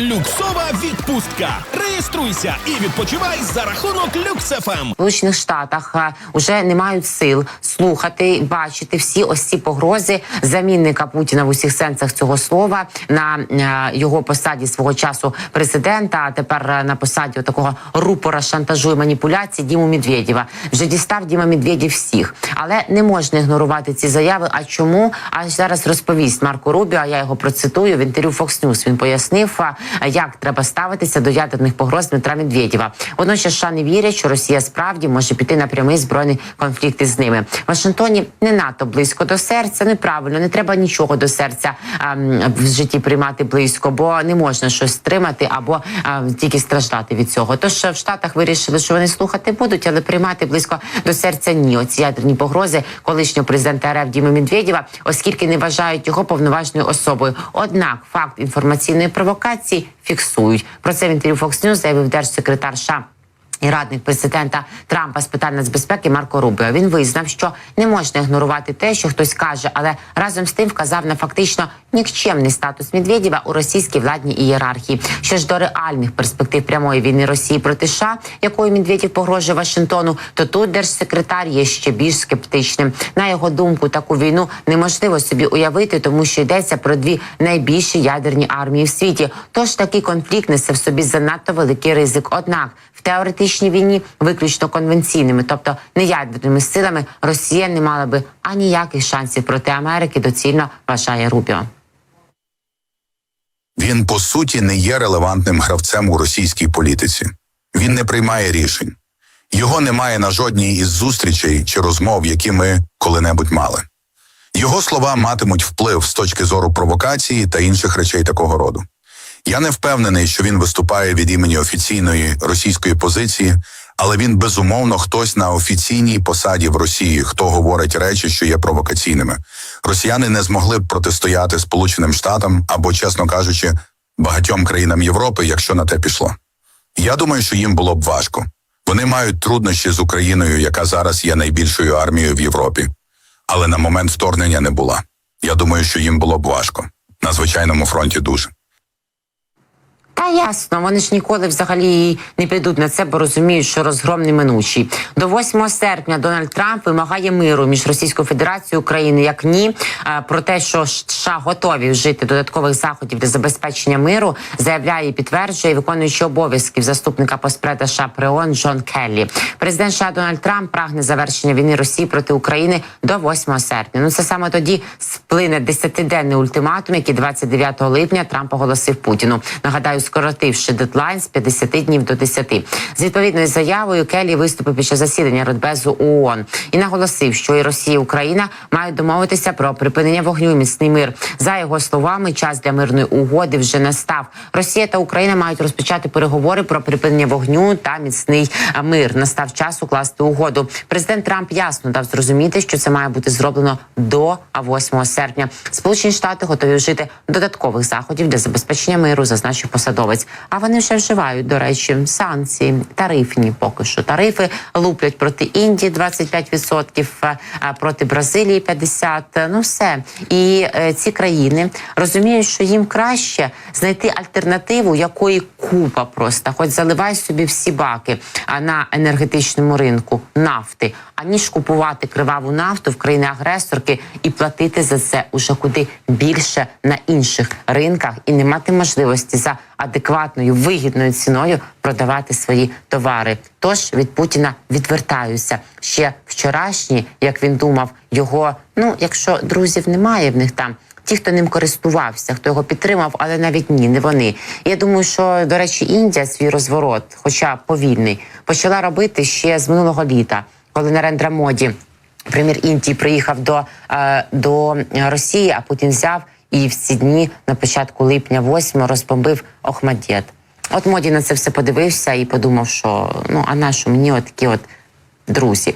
Люксова відпустка. Реєструйся і відпочивай за рахунок Люксефем. Сполучених Штатах е, уже не мають сил слухати, бачити всі ось ці погрози замінника Путіна в усіх сенсах цього слова на е, його посаді свого часу президента. А тепер е, на посаді такого рупора шантажу і маніпуляцій Діму Медведєва. Вже дістав Діма Медведєв всіх, але не можна ігнорувати ці заяви. А чому? А зараз розповість Марко Рубіо. Я його процитую в інтерв'ю Fox News. Він пояснив, як треба ставитися до ядерних погроз Дмитра Медведєва. Водночас США не вірять, що Росія справді може піти на прямий збройний конфлікт із ними. Вашингтоні не надто близько до серця. Неправильно, не треба нічого до серця а, в житті приймати близько, бо не можна щось стримати або а, тільки страждати від цього. Тож в Штатах вирішили, що вони слухати будуть, але приймати близько до серця ні. Оці ядерні погрози колишнього президента РФ Діми Медведєва, оскільки не вважають його повноважною особою. Однак факт інформаційної провокації фіксують. Про це в інтерв'ю Fox News заявив держсекретар США і радник президента Трампа з питань нацбезпеки Марко Рубіо. Він визнав, що не можна ігнорувати те, що хтось каже, але разом з тим вказав на фактично нікчемний статус Медведєва у російській владній ієрархії. Що ж до реальних перспектив прямої війни Росії проти США, якою Медведєв погрожує Вашингтону, то тут держсекретар є ще більш скептичним. На його думку, таку війну неможливо собі уявити, тому що йдеться про дві найбільші ядерні армії в світі. Тож такий конфлікт несе в собі занадто великий ризик. Однак в теоретичній війні, виключно конвенційними, тобто не ядерними силами, Росія не мала би аніяких шансів проти Америки. Доцільно вважає Рубіо. Він по суті не є релевантним гравцем у російській політиці. Він не приймає рішень. Його немає на жодній із зустрічей чи розмов, які ми коли-небудь мали. Його слова матимуть вплив з точки зору провокації та інших речей такого роду. Я не впевнений, що він виступає від імені офіційної російської позиції, але він безумовно хтось на офіційній посаді в Росії, хто говорить речі, що є провокаційними. Росіяни не змогли б протистояти Сполученим Штатам або, чесно кажучи, багатьом країнам Європи, якщо на те пішло. Я думаю, що їм було б важко. Вони мають труднощі з Україною, яка зараз є найбільшою армією в Європі, але на момент вторгнення не була. Я думаю, що їм було б важко на звичайному фронті дуже. Та ясно, вони ж ніколи взагалі не підуть на це, бо розуміють, що розгром неминучий. До 8 серпня Дональд Трамп вимагає миру між Російською Федерацією і Україною. Як ні, Е, про те, що США готові вжити додаткових заходів для забезпечення миру, заявляє і підтверджує виконуючий обов'язків заступника поспреда США при Джон Келлі. Президент США Дональд Трамп прагне завершення війни Росії проти України до 8 серпня. Ну це саме тоді сплине 10-денний ультиматум, який 29 липня Трамп оголосив Путіну. Нагадаю, скоротивши дедлайн з 50 днів до 10. З відповідною заявою Келлі виступив під час засідання Радбезу ООН і наголосив, що і Росія, і Україна мають домовитися про припинення вогню і міцний мир. За його словами, час для мирної угоди вже настав. Росія та Україна мають розпочати переговори про припинення вогню та міцний мир. Настав час укласти угоду. Президент Трамп ясно дав зрозуміти, що це має бути зроблено до 8 серпня. Сполучені Штати готові вжити додаткових заходів для забезпечення миру, зазначив посадовець. А вони вже вживають, до речі, санкції тарифні. Поки що тарифи луплять проти Індії 25%, а а проти Бразилії 50%. Ну все і е, ці країни розуміють, що їм краще знайти альтернативу, якої купа просто, хоч заливай собі всі баки на енергетичному ринку нафти, аніж купувати криваву нафту в країни агресорки і платити за це уже куди більше на інших ринках і не мати можливості за адекватною вигідною ціною продавати свої товари. Тож від Путіна відвертаюся ще вчорашні, як він думав, його ну, якщо друзів немає в них там. Ті, хто ним користувався, хто його підтримав, але навіть ні, не вони. Я думаю, що до речі, Індія свій розворот, хоча повільний, почала робити ще з минулого літа, коли Нарендра Моді, прем'єр Індії, приїхав до, е, до Росії, а Путін взяв і в ці дні на початку липня 8 розбомбив Охмадєт. От Моді на це все подивився і подумав, що ну а на що мені от такі от друзі.